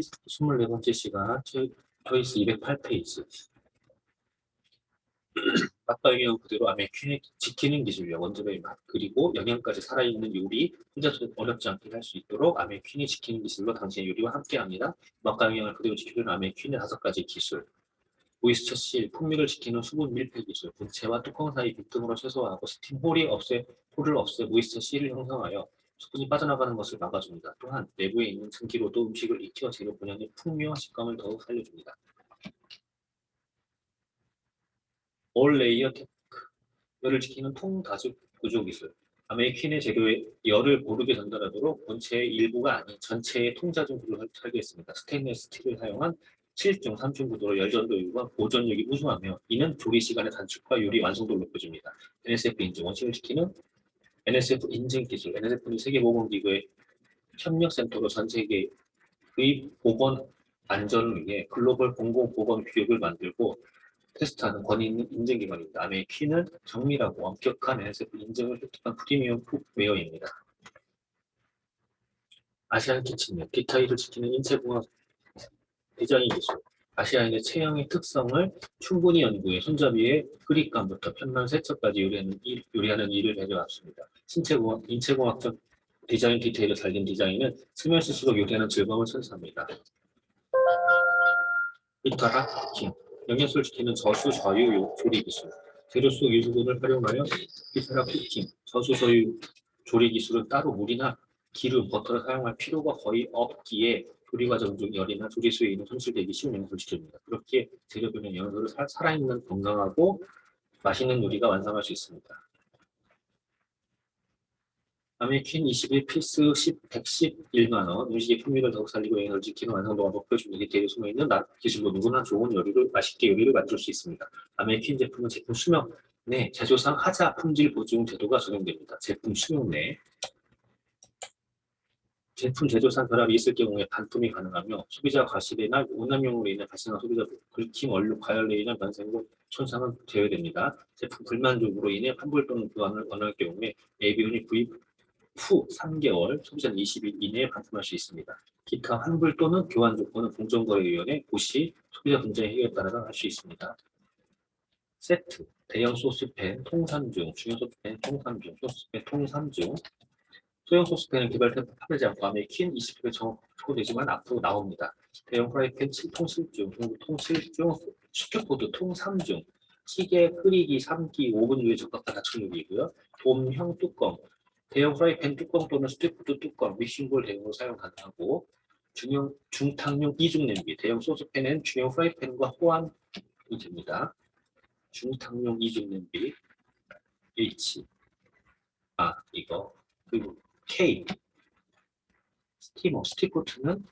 24번째 시간 초- 초이스 208페이지 아까 얘기한 그대로 암의 퀸이 지키는 기술이요. 원접의 맛 그리고 영양까지 살아있는 요리 혼자서 어렵지 않게 할 수 있도록 암의 퀸이 지키는 기술로 당신의 요리와 함께합니다. 맛과 영양을 그대로 지키는 암의 퀸의 다섯 가지 기술 오이스처 실, 풍미를 지키는 수분 밀폐 기술, 본체와 뚜껑 사이 빈틈으로 최소화하고 스팀 홀이 없애 홀을 없애 오이스처 실을 형성하여 수분이 빠져나가는 것을 막아줍니다. 또한 내부에 있는 증기로도 음식을 익혀 재료 본연의 풍미와 식감을 더욱 살려줍니다. 올 레이어 테크 열을 지키는 통다수 구조 기술 아메이퀸의 재료에 열을 고르게 전달하도록 본체의 일부가 아닌 전체의 통자중 구조를 설계했습니다. 스테인리스 스틸을 사용한 7중 3중 구도로 열전도율과 보존력이 우수하며 이는 조리 시간의 단축과 요리 완성도를 높여줍니다. NSF 인증 원칙을 지키는 NSF 인증 기술 NSF는 세계보건기구의 협력센터로 전 세계의 보건 안전을 위해 글로벌 공공보건 규격을 만들고 테스트하는 권위 있는 인증기관입니다. 아메 키는 정밀하고 엄격한 NSF 인증을 획득한 프리미엄 푸웨어입니다. 아시안 키친넷, 디타일을 지키는 인체공학 디자인 기술, 아시아인의 체형의 특성을 충분히 연구해 손잡이의 그립감부터 편만 세척까지 요리하는, 일, 요리하는 일을 해결했습니다. 신체공학, 인체공학적 디자인 디테일을 살린 디자인은 스며 스스로 요리하는 즐거움을 선사합니다. 이타라 킹 영양소를 지키는 저수 저유 요- 조리 기술 재료 속 유수분을 활용하여 이타라 쿠킹 저수 저유 조리 기술은 따로 물이나 기름, 버터를 사용할 필요가 거의 없기에 조리 과정 중 열이나 조리 수에 있는 손실되기 쉬운 영양소를 지켜줍니다. 그렇게 재료별의 영양소를 살- 살아있는 건강하고 맛있는 요리가 완성할 수 있습니다. 아메킨 21 필수 10, 111만 원 음식의 풍미를 더욱 살리고 영양을 지키는 완성도가 높여주는 디테일이 숨어있는 나- 기술로 누구나 좋은 요리를 맛있게 요리를 만들 수 있습니다. 아메킨 제품은 제품 수명 내 제조상 하자 품질 보증 제도가 적용됩니다. 제품 수명 내 제품 제조상 결합이 있을 경우에 반품이 가능하며 소비자 과실이나 오남용으로 인해 발생한 소비자 긁힘, 얼룩, 과열로 인한 변생과 손상은 제외됩니다. 제품 불만족으로 인해 환불 또는 보완을 원할 경우에 AB운이 구입 후 3개월, 소비자는 20일 이내에 반품할 수 있습니다. 기타 환불 또는 교환 조건은 공정거래위원회 고시 소비자 분쟁 해결에 따라 할 수 있습니다. 세트, 대형 소스팬, 통삼중, 중형 소스팬, 통삼중, 소스팬, 통삼중, 소형 소스팬은 개발된 파르지 않고 아메킨 20회 정확되지만 앞으로 나옵니다. 대형 프라이팬 7통 7중, 중통 7중, 슈퍼포드 통 3중, 찌개 끓이기 3기 5분 후에 적합한 다촉력이고요. 돔형 뚜껑, 대형 프라이팬 뚜껑 또는 스티프드 뚜껑, 믹싱볼 대용으로 사용 가능하고 중형 중탕용 이중 냄비, 대형 소스팬은 중형 프라이팬과 호환이 됩니다. 중탕용 이중 냄비 H 아 이거 그리고 K 스티머 스티코트는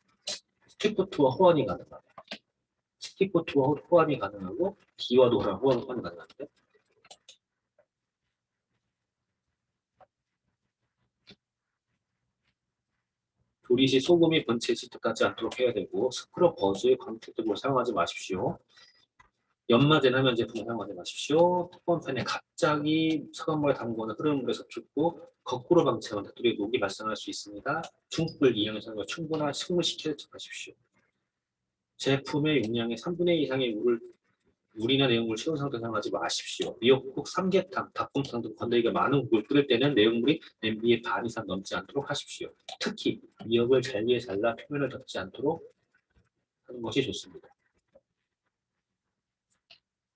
스티코트와 호환이 가능합니다. 스티코트와 호- 호환이 가능하고 D와도 호환 호환이 가능한데 조리 시 소금이 본체에 짙어가지 않도록 해야 되고 스크럽 버즈의 광택등을 사용하지 마십시오. 연마제나 제품을 사용하지 마십시오. 뚜껑판에 갑자기 차가운 물에 담거나 흐르는 물에 접촉고 거꾸로 방치하면 닭도리에 녹이 발생할 수 있습니다. 중불 이용해서 충분한 식물시켜 제척하십시오. 제품의 용량의 3분의 2 이상의 물을 물이나 내용물 채운 상태 사용하지 마십시오. 미역국, 삼계탕, 닭곰탕 등 건더기가 많은 국을 끓일 때는 내용물이 냄비의 반 이상 넘지 않도록 하십시오. 특히 미역을 잘게 잘라 표면을 덮지 않도록 하는 것이 좋습니다.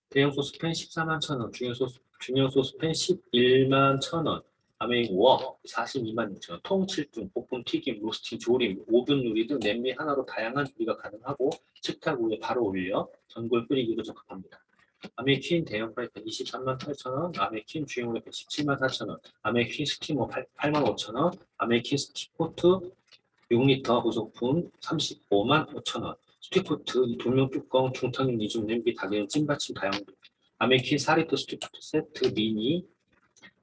대형 소스팬 14만 1천원, 중형 소스, 중형 소스팬 11만 1천원, 워 42만 6천 원, 통 7중, 볶음, 튀김, 로스팅, 조림, 오븐 요리 등 냄비 하나로 다양한 요리가 가능하고 식탁 위에 바로 올려 전골 끓이기도 적합합니다. 아메퀸 대형 프라이팬 23만 8천 원, 아메퀸 중형 프라이팬 17만 4천 원, 아메퀸 스티머 8, 8만 5천 원, 아메킨 스티포트 6리터 후속품 35만 5천 원, 스티포트 돌명 뚜껑 중탕용 이중 냄비 다개는 찜받침 다용도, 아메킨 4리터 스티포트 세트 미니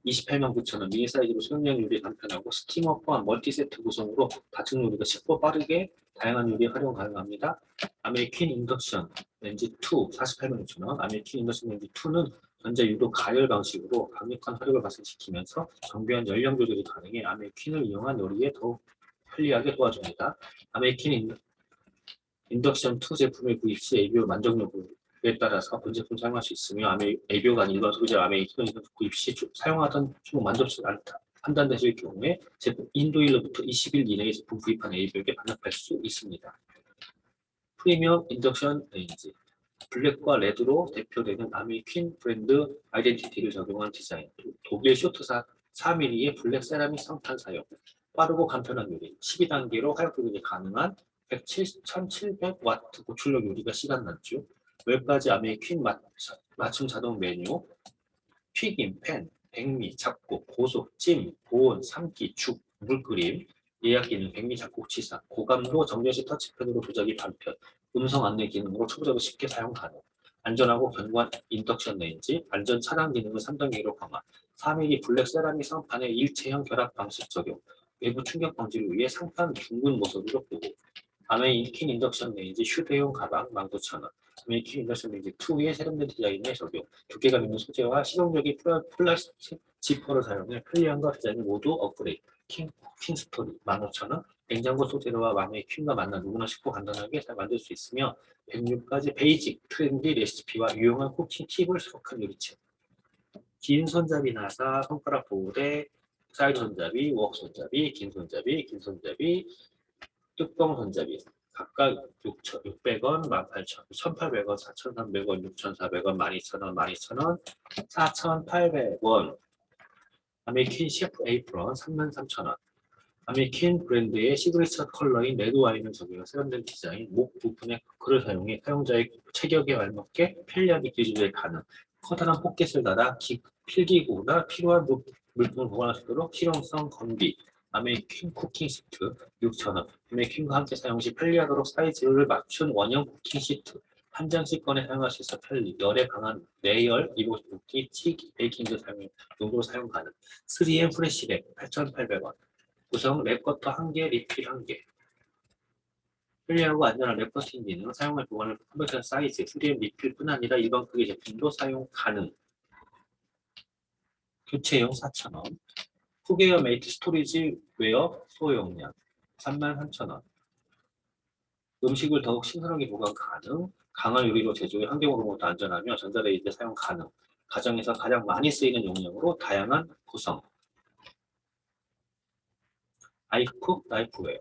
28만 9천원, 미니 사이즈로 수영량 요리 간편하고 스티머 포함 멀티 세트 구성으로 다층 요리가 쉽고 빠르게 다양한 요리에 활용 가능합니다. 아메킨 인덕션 렌지 2 48만 6천원, 아메킨 인덕션 렌지 2는 전자 유도 가열 방식으로 강력한 화력을 발생시키면서 정교한 연령 조절이 가능해 아메킨을 이용한 요리에 더욱 편리하게 도와줍니다. 아메킨 인- 인덕션 2 제품의 구입 시 ABO 만족 여부 에 따라서 본 제품 사용할 수 있으며 ABO가 아닌 일반 소비자 아메리칸 구입 시 주- 사용하던 중 만족스럽지 않다. 판단되실 경우에 제품 인도일로부터 20일 이내에 제품 구입한 ABO에게 반납할 수 있습니다. 프리미엄 인덕션 레인지 블랙과 레드로 대표되는 아메리킨 브랜드 아이덴티티를 적용한 디자인 독일 쇼트사 4mm의 블랙 세라믹 상판 사용 빠르고 간편한 요리 12단계로 화력 조절이 가능한 107,700와트 고출력 요리가 시간 단축 웹까지 아메리킨 맞, 맞춤 자동 메뉴 튀김, 팬, 백미, 잡곡, 고속, 찜, 보온, 삶기, 죽, 물끓임 예약 기능, 백미 작곡 치사, 고감도 정렬식 터치패드로 조작이 간편, 음성 안내 기능으로 초보자도 쉽게 사용 가능. 안전하고 견고한 인덕션 레인지, 안전 차단 기능을 3단계로 강화, 3mm 블랙 세라믹 상판의 일체형 결합 방식 적용, 외부 충격 방지를 위해 상판 둥근 모습으로 보고, 아메이킨 인덕션 레인지 휴대용 가방 19,000원, 아메이킨 인덕션 레인지 2의 세련된 디자인에 적용, 두께감 있는 소재와 실용적인 플라- 플라스틱 지퍼를 사용해 편리함과 디자인을 모두 업그레이드, 킹, 킹스토리 15,000원, 냉장고 소재와 마음의 퀸과 만나 누구나 쉽고 간단하게 잘 만들 수 있으며 106가지 베이직 트렌디 레시피와 유용한 쿠킹 팁을 수록한 요리책 긴 손잡이 나사 손가락 보호대 사이드 손잡이 웍 손잡이 긴 손잡이 긴 손잡이 뚜껑 손잡이 각각 6,600원, 18,000원, 1,800원, 4,300원, 6,400원, 12,000원, 12,000원, 4,800원 아메리킨 셰프 에이프런 33,000원 아메리킨 브랜드의 시그니처 컬러인 레드 와인을 적용한 세련된 디자인, 목 부분에 글을 사용해 사용자의 체격에 알맞게 편리하게 기조에 가능. 커다란 포켓을 달아 기- 필기구나 필요한 물- 물품을 보관할 수 있도록 실용성 건비. 아메리킨 쿠킹 시트 6,000원. 아메리킨과 함께 사용 시 편리하도록 사이즈를 맞춘 원형 쿠킹 시트. 한 장씩 꺼내 있어 편리. 열에 강한 내열, 이복 붓기, 튀기, 베이킹 사용 용도로 사용 가능. 3M 프레시백 8,800원. 구성 랩커터 1개, 리필 1개. 편리하고 안전한 랩커팅 기능, 사용할 보관을 컴퓨터 사이즈, 3M 리필뿐 아니라 일반 크기 제품도 사용 가능. 교체용 4,000원. 후계열 메이트 스토리지 웨어 소용량 33,000원. 음식을 더욱 신선하게 보관 가능. 강한 유리로 제조해 환경으로부터 안전하며 전자레인지 사용 가능. 가정에서 가장 많이 쓰이는 용량으로 다양한 구성. 아이쿡 나이프웨어.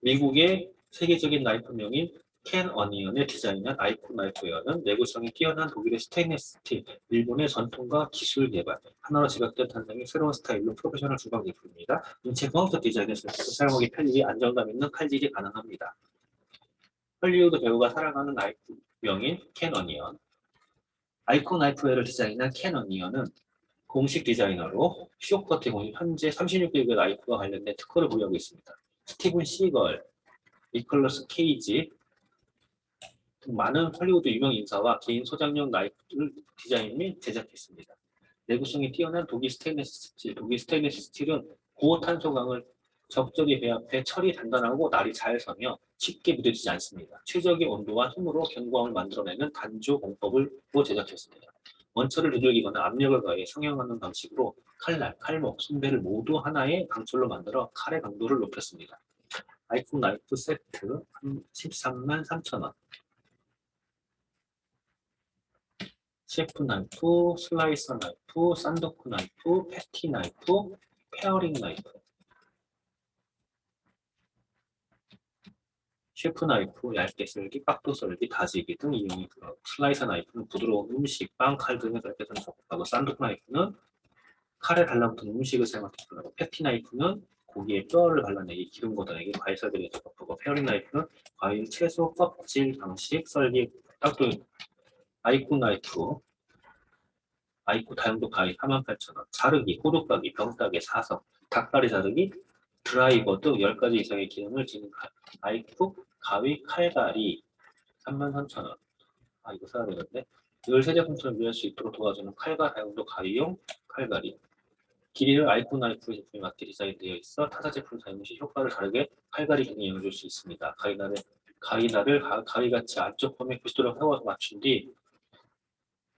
미국의 세계적인 나이프명인 캔 어니언의 디자인한 아이쿡 나이프웨어는 내구성이 뛰어난 독일의 스테인리스 스틸, 일본의 전통과 기술 개발, 하나로 제작된 탄생의 새로운 스타일로 프로페셔널 주방 제품입니다. 인체 광적 디자인에서 사용하기 편리, 안정감 있는 칼질이 가능합니다. 헐리우드 배우가 사랑하는 나이프명인 캔 어니언. 아이콘 나이프웨어를 디자인한 캔 어니언은 공식 디자이너로 쇼커트 공식 현재 36개국의 나이프와 관련된 특허를 보유하고 있습니다. 스티븐 시걸, 니콜러스 케이지 등 많은 헐리우드 유명 인사와 개인 소장용 나이프를 디자인 및 제작했습니다. 내구성이 뛰어난 독일 스테인리스 스틸, 독일 스테인리스 스틸은 고탄소강을 적절히 배합해 철이 단단하고 날이 잘 서며 쉽게 무뎌지지 않습니다. 최적의 온도와 힘으로 견고함을 만들어내는 단조 공법으로 제작했습니다. 원처를 두들기거나 압력을 가해 성형하는 방식으로 칼날, 칼목, 손배를 모두 하나의 강철로 만들어 칼의 강도를 높였습니다. 아이콘 나이프 세트 13만 3천원 셰프 나이프, 슬라이서 나이프, 산도쿠 나이프, 패티 나이프, 페어링 나이프. 셰프 나이프, 얇게 썰기, 깍두 썰기, 다지기 등 이용이 들어 슬라이서 나이프는 부드러운 음식, 빵, 칼 등을 썰기 는 적합하고 산도쿠 나이프는 칼에 달라붙은 음식을 편하고. 패티 나이프는 고기에 뼈를 발라내기, 기름 걷어내기, 과일 썰기에 적합하고 페어링 나이프는 과일, 채소, 껍질, 방식, 썰기, 깍두 아이쿠 나이프 아이쿠 다용도 가위 48,000원. 자르기, 호두까기, 병따기, 사석, 닭다리 자르기, 드라이버 등 10가지 이상의 기능을 지닌 가- 아이쿠 가위 칼다리 33,000원. 아 이거 사야 되는데. 늘새 제품처럼 유지할 수 있도록 도와주는 칼과 다용도 가위용 칼다리. 길이를 아이쿠 나이프 제품에 맞게 디자인되어 있어 타사 제품 사용 시 효과를 다르게 칼다리 기능이 이용해줄 수 있습니다. 가위날을 가위날을 가- 가위같이 안쪽 범에 90도로 세워서 맞춘 뒤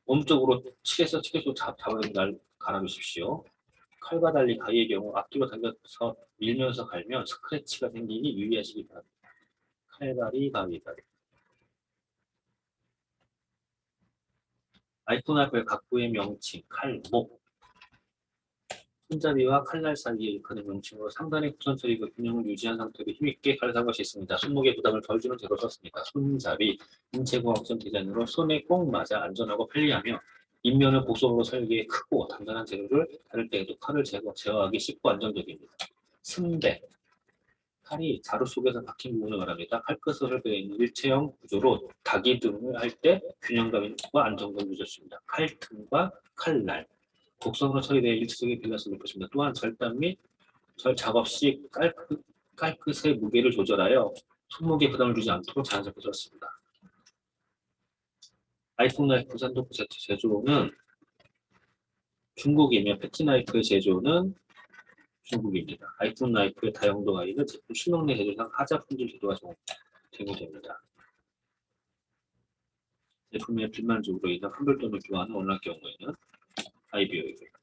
몸쪽으로 측에서 측에서 잡, 잡은 날 가라주십시오. 칼과 달리 가위의 경우 앞뒤로 당겨서 밀면서 갈면 스크래치가 생기니 유의하시기 바랍니다. 칼갈이 가위 가위 아이토나크의 각부의 명칭 칼, 목 손잡이와 칼날 사이에 일하는 명칭으로 상단의 구선 처리가 균형을 유지한 상태로 힘있게 칼을 것이 있습니다. 손목에 부담을 덜 주는 제로 썼습니다. 손잡이, 인체공학적 디자인으로 손에 꼭 맞아 안전하고 편리하며 인면을 보석으로 설계해 크고 단단한 재료를 다룰 때에도 칼을 제거, 제어하기 쉽고 안정적입니다. 승대, 칼이 자루 속에서 박힌 부분을 말합니다. 칼끝을 설계되어 있는 일체형 구조로 닭이 등을 할 때 균형감과 안정감을 유지했습니다. 칼등과 칼날, 곡선으로 처리되어 일체적인 밸런스를 높였습니다. 또한 절단 및 절 작업 시 깔끝, 깔끝의 무게를 조절하여 손목에 부담을 주지 않도록 자연스럽게 졌습니다. 아이폰 나이프 산도프 세트 제조는 중국이며 패티 나이프의 제조는 중국입니다. 아이폰 나이프의 다용도 가이는 제품 수명 내 제조상 하자 품질 제도가 정- 제공됩니다. 제품의 불만족으로 인한 환불 돈을 교환한 원활 경우에는 IPO exit.